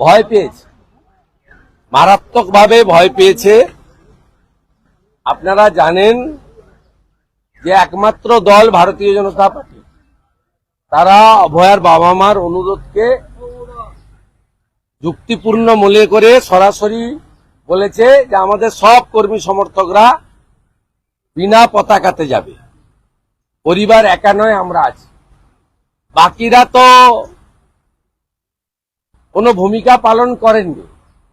ভয় পেয়েছে। মারাত্মকভাবে ভয় পেয়েছে। আপনারা জানেন যে একমাত্র দল ভারতীয় জনতা পার্টি। তারা অভয়ার বাবা মার অনুরোধকে যুক্তিপূর্ণ মনে করে সরাসরি বলেছে যে আমাদের সব কর্মী সমর্থকরা বিনা পতাকাতে যাবে। পরিবার একা নয়, আমরা আছি। বাকিরা তো কোনো ভূমিকা পালন করেননি।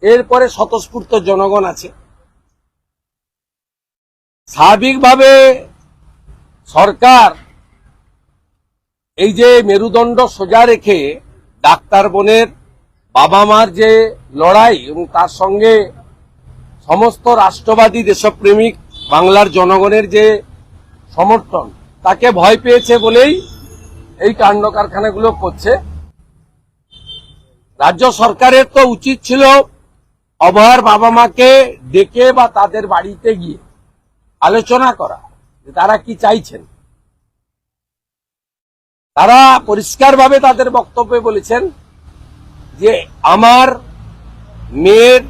এরপরে স্বতঃস্ফূর্ত জনগণ আছে। স্বাভাবিকভাবে সরকার এই যে মেরুদণ্ড সোজা রেখে ডাক্তার বোনের বাবা মার যে লড়াই এবং তার সঙ্গে সমস্ত রাষ্ট্রবাদী দেশপ্রেমিক বাংলার জনগণের যে সমর্থন, তাকে ভয় পেয়েছে বলেই এই কাণ্ড কারখানাগুলো করছে। রাজ্য সরকারের তো উচিত ছিল অভয়ার বাবা মাকে ডেকে বা তাদের বাড়িতে গিয়ে আলোচনা করা যে তারা কি চাইছেন। তারা পরিষ্কারভাবে তাদের বক্তব্যে বলেছেন যে আমার মেয়ের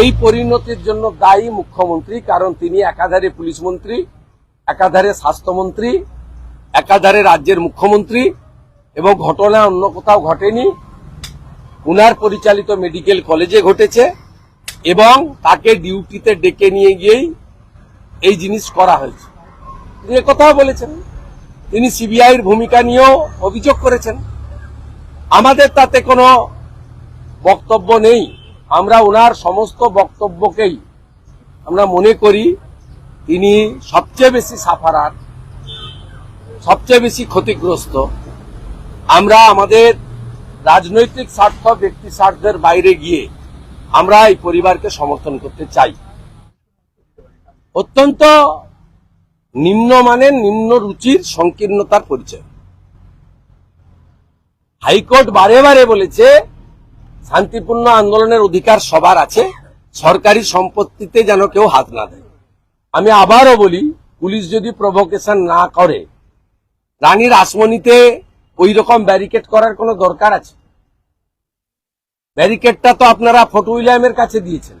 এই পরিণতির জন্য দায়ী মুখ্যমন্ত্রী, কারণ তিনি একাধারে পুলিশ মন্ত্রী, একাধারে স্বাস্থ্যমন্ত্রী, একাধারে রাজ্যের মুখ্যমন্ত্রী, এবং ঘটনা অন্য কোথাও ঘটেনি। উনার পরিচালিত মেডিকেল কলেজে ঘটেছে এবং তাকে ডিউটিতে ডেকে নিয়ে গিয়েই এই জিনিস করা হয়েছে। তিনি কথাও বলেছেন, তিনি সিবিআইয়ের ভূমিকা নিয়েও অভিযোগ করেছেন। আমাদের তাতে কোনো বক্তব্য নেই। আমরা ওনার সমস্ত বক্তব্যকেই আমরা মনে করি, তিনি সবচেয়ে বেশি সাফারার, সবচেয়ে বেশি ক্ষতিগ্রস্ত। আমরা আমাদের রাজনৈতিক স্বার্থ ব্যক্তি স্বার্থের বাইরে গিয়ে আমরা এই পরিবারকে সমর্থন করতে চাই। অত্যন্ত নিম্নমানের নিম্ন রুচির, সংকীর্ণতার পরিচয়। হাইকোর্ট বারে বারে বলেছে, শান্তিপূর্ণ আন্দোলনের অধিকার সবার আছে, সরকারি সম্পত্তিতে যেন কেউ হাত না দেয়। আমি আবারও বলি, পুলিশ যদি প্রভোকেশন না করে, রানীর আসমনিতে ওই রকম ব্যারিকেড করার কোনো দরকার আছে? ব্যারিকেডটা তো আপনারা ফটো উইলিয়ামের কাছে দিয়েছেন।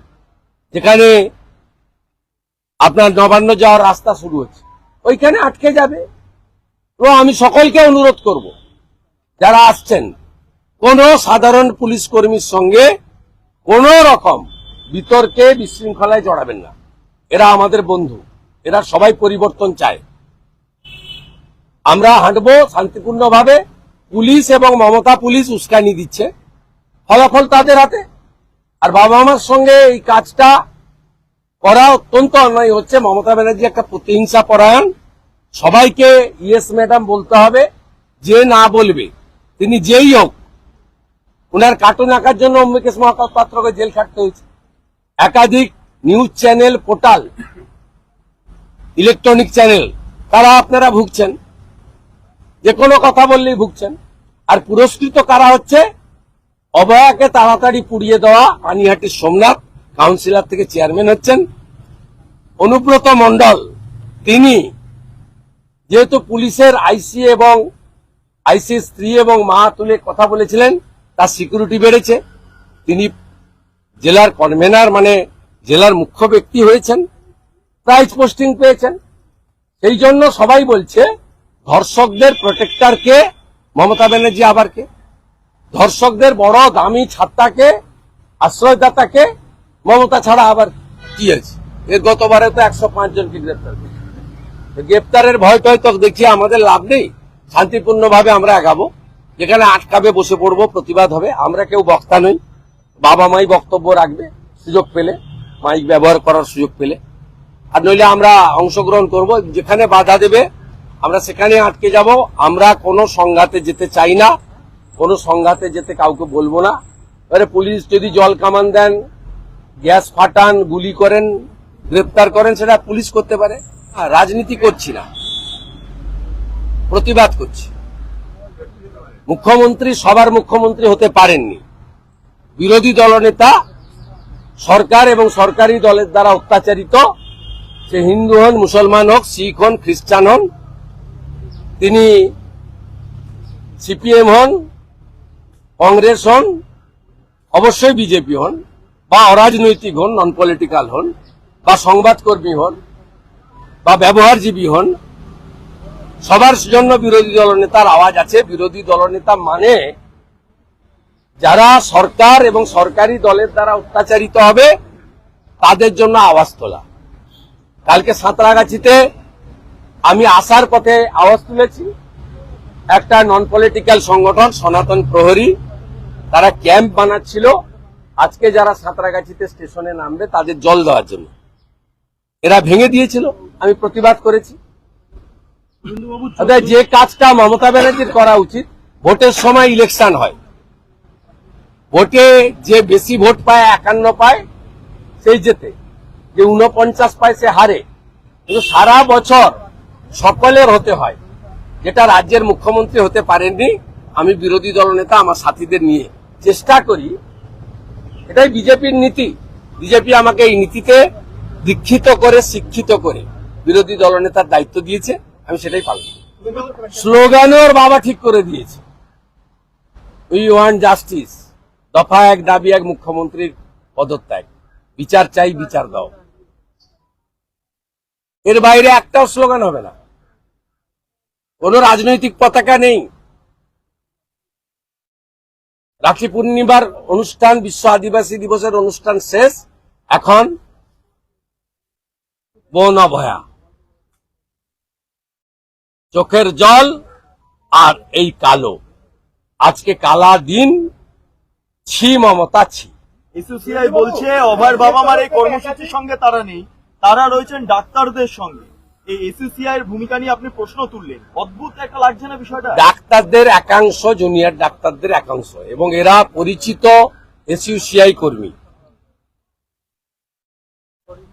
যেখানে আপনার নবান্ন যাওয়ার রাস্তা শুরু হচ্ছে। ওইখানে আটকে যাবে। তো আমি সকলকে অনুরোধ করব, যারা আসছেন, কোন সাধারণ পুলিশ কর্মীর সঙ্গে কোন রকম বিতর্কে বিশৃঙ্খলায় জড়াবেন না। এরা আমাদের বন্ধু। এরা সবাই পরিবর্তন চায়। আমরা হাঁটবো শান্তিপূর্ণভাবে। পুলিশ এবং মমতা পুলিশ উস্কানি দিচ্ছে। ফলাফল তাদের হাতে। আর বাবা মার সঙ্গে এই কাজটা করা অত্যন্ত অন্যায় হচ্ছে। মমতা ব্যানার্জি একটা প্রতিহিংসা পরায়ণ। সবাইকে ইয়েস ম্যাডাম বলতে হবে, যে না বলবে, তিনি যেই হোক ওনার কার্টুন আঁকার জন্য অম্বিকেশ মহাপাত্রকে জেল খাটতে হয়েছে। একাধিক news channel, portal, electronic channel, তারা আপনারা ভুগছেন। যে কোনো কথা বললেই ভুগছেন। আর পুরস্কৃত কারা হচ্ছে? অবয়াকে তাড়াতাড়ি পুড়িয়ে দেওয়া পানিহাটির সোমনাথ, কাউন্সিলর থেকে চেয়ারম্যান হচ্ছেন। অনুব্রত মণ্ডল, তিনি যেহেতু পুলিশের আইসি এবং আইসি স্ত্রী এবং মা তুলে কথা বলেছিলেন, তার সিকিউরিটি বেড়েছে। তিনি জেলার কনভেনার মানে জেলার মুখ্য ব্যক্তি হয়েছেন। প্রাইজ পোস্টিং পেয়েছেন। সেই জন্য সবাই বলছে ধর্ষকদের প্রোটেক্টর কে? মমতা ব্যানার্জি আবার কে? ধর্ষকদের বড় দামি ছাত্রাকে, আশ্রয়দাতাকে মমতা ছাড়া আবার কি আছে? এর গতবারে তো একশো পাঁচ জনকে গ্রেপ্তার গ্রেপ্তারের ভয় টয় তো দেখছি আমাদের লাভ নেই। শান্তিপূর্ণভাবে আমরা আগাবো। যেখানে আটকাবে, বসে পড়ব, প্রতিবাদ হবে। আমরা কেউ বক্তা নই। বাবা মাই বক্তব্য রাখবে, সুযোগ পেলে। মাইক ব্যবহার করার সুযোগ পেলে। আর নইলে আমরা অংশগ্রহণ করব। যেখানে বাধা দেবে আমরা সেখানে আটকে যাব। আমরা কোনো সংঘাতে যেতে চাই না। কোনো সংঘাতে যেতে কাউকে বলব না। এবারে পুলিশ যদি জল কামান দেন, গ্যাস ফাটান, গুলি করেন, গ্রেপ্তার করেন, সেটা পুলিশ করতে পারে। রাজনীতি করছি না। প্রতিবাদ করছি। মুখ্যমন্ত্রী, সবার মুখ্যমন্ত্রী হতে পারেননি। বিরোধী দলনেতা, সরকার এবং সরকারি দলের দ্বারা অত্যাচারিত, সে হিন্দু হন, মুসলমান হোক, শিখ হন, খ্রিস্টান হন তিনি সিপিএম হন, কংগ্রেস হন, অবশ্যই বিজেপি হন, বা অরাজনৈতিক হন নন পলিটিক্যাল হন, বা সংবাদকর্মী হন, বা ব্যবহারজীবী হন, সবার জন্য বিরোধী দলনেতার আওয়াজ আছে। বিরোধী দলনেতা মানে যারা সরকার এবং সরকারি দলের দ্বারা অত্যাচারিত হবে, তাদের জন্য আওয়াজ তোলা। কালকে সাঁতরাগাছিতে আমি আসার পথে আওয়াজ তুলেছি। একটা নন পলিটিক্যাল সংগঠন সনাতন প্রহরী তারা ক্যাম্প বানাচ্ছিল। আজকে যারা সাঁতরাগাছিতে স্টেশনে নামবে তাদের জল দেওয়ার জন্য। এরা ভেঙে দিয়েছিল আমি প্রতিবাদ করেছি। অর্থাৎ যে কাজটা মমতা ব্যানার্জির করা উচিত ভোটের সময় ইলেকশন হয়। ভোটে যে বেশি ভোট পায় একান্ন পায় সেই জেতে। যে উনপঞ্চাশ পায় সে হারে। কিন্তু সারা বছর সকলের হতে হয়। যেটা রাজ্যের মুখ্যমন্ত্রী হতে পারেননি, আমি বিরোধী দলনেতা আমার সাথীদের নিয়ে চেষ্টা করি। এটাই বিজেপির নীতি। বিজেপি আমাকে এই নীতিতে দীক্ষিত করে, শিক্ষিত করে বিরোধী দলনেতার দায়িত্ব দিয়েছে, আমি সেটাই পালন। স্লোগানে ওর বাবা ঠিক করে দিয়েছে। We want justice. দফা এক, দাবি এক, মুখ্যমন্ত্রীর পদত্যাগ। বিচার চাই, বিচার দাও। এর বাইরে একটাও স্লোগান হবে না। কোন রাজনৈতিক পতাকা নেই। রাখি পূর্ণিমার অনুষ্ঠান, বিশ্ব আদিবাসী দিবসের অনুষ্ঠান শেষ। এখন বন অভয়া। চোখের জল আর এই কালো। আজকে কালা দিন, ছি মমতা ছি। বলছে অভয় বাবা মার এই কর্মসূচির সঙ্গে তারা নেই। তারা রয়েছেন ডাক্তারদের সঙ্গে। এবং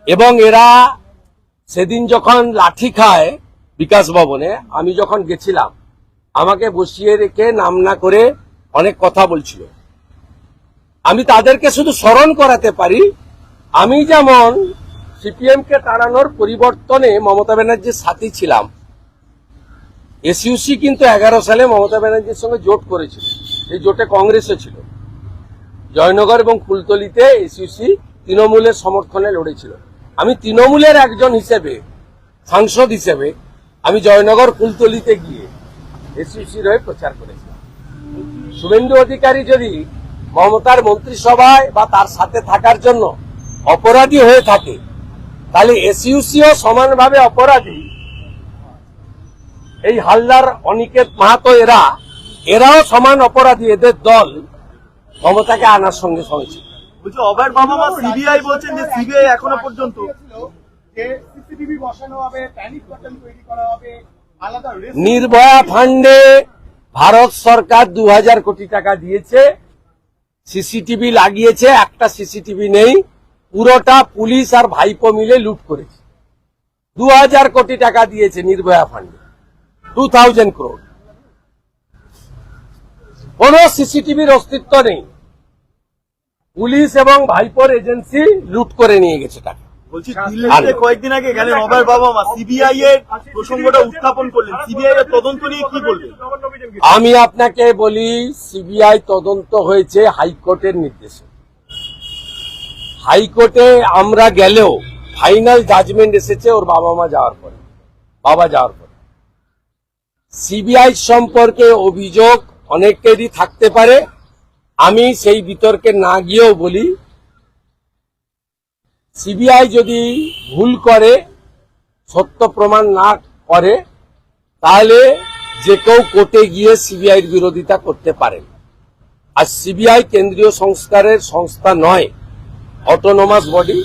এবং এরা সেদিন যখন লাঠি খায় বিকাশ ভবনে, আমি যখন গেছিলাম, আমাকে বসিয়ে রেখে নাম না করে অনেক কথা বলছিল। আমি তাদেরকে শুধু স্মরণ করাতে পারি, আমি যেমন সিপিএম কে তাড়ানোর পরিবর্তনে মমতা ব্যানার্জির সাথী ছিলাম। এসইউসি কিন্তু এগারো সালে মমতা ব্যানার্জির সঙ্গে জোট করেছিল। এই জোটে কংগ্রেসও ছিল। জয়নগর এবং ফুলতলিতে এসইউসি তৃণমূলের সমর্থনে লড়েছিল। আমি তৃণমূলের একজন হিসেবে, সাংসদ হিসেবে, আমি জয়নগর ফুলতলিতে গিয়ে এসইউসির হয়ে প্রচার করেছিলাম। শুভেন্দু অধিকারী যদি মমতার মন্ত্রিসভায় বা তার সাথে থাকার জন্য অপরাধী হয়ে থাকে তাহলে এসইউসিও সমানভাবে অপরাধী। এই হালদার অনিকেত মাহাতো এরা এরাও সমান অপরাধী এদের দল মমতাকে আনার সঙ্গে সঙ্গে বাবা মা সিবিআই বলছেন যে সিবিআই এখনও পর্যন্ত। নির্ভয়া ফান্ডে ভারত সরকার দু হাজার কোটি টাকা দিয়েছে সিসিটিভি লাগিয়েছে একটা সিসিটিভি নেই। পুরোটা পুলিশ আর ভাইপো মিলে লুট করেছে। দু হাজার কোটি টাকা দিয়েছে নির্ভয়া ফান্ডে টু থাউজেন্ড ক্রোড কোন সিসিটিভির অস্তিত্ব নেই। পুলিশ এবং ভাইপোর এজেন্সি লুট করে নিয়ে গেছে টাকা। কয়েকদিন আগে গেলেন অভয় বাবা মা সিবিআই এর প্রসঙ্গটা উত্থাপন করলেন। সিবিআই এর তদন্ত নিয়ে কি বলবেন? আমি আপনাকে বলি সিবিআই তদন্ত হয়েছে হাইকোর্টের নির্দেশে। হাইকোর্টে আমরা গেলেও ফাইনাল জাজমেন্ট এসেছে ওর বাবা মা যাওয়ার পরে। বাবা যাওয়ার পরে। সিবিআই সম্পর্কে অভিযোগ অনেকেরই থাকতে পারে। আমি সেই বিতর্কে না গিয়েও বলি, সিবিআই যদি ভুল করে, সত্য প্রমাণ না করে, তাহলে যে কেউ কোর্টে গিয়ে সিবিআইয়ের বিরোধিতা করতে পারেন আর সিবিআই কেন্দ্রীয় সংস্কারের সংস্থা নয়। অটোনোমাস বডি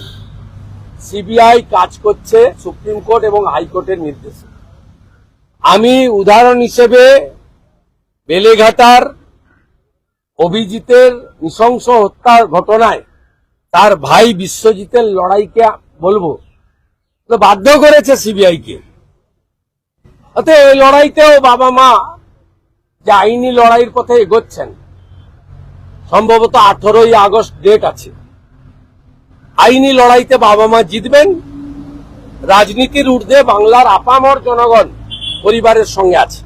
সিবিআই কাজ করছে সুপ্রিম কোর্ট এবং হাইকোর্টের নির্দেশে। আমি উদাহরণ হিসেবে বেলেঘাটার অভিজিতের নৃশংস হত্যার ঘটনায় তার ভাই বিশ্বজিতের লড়াইকে বলব বাধ্য করেছে সিবিআই কে। অতএব এই লড়াইতেও বাবা মা যে আইনি লড়াইয়ের পথে এগোচ্ছেন, সম্ভবত আঠারোই আগস্ট ডেট আছে। আইনি লড়াইতে বাবা মা জিতবেন। রাজনীতির ঊর্ধ্বে বাংলার আপামর জনগণ পরিবারের সঙ্গে আছে।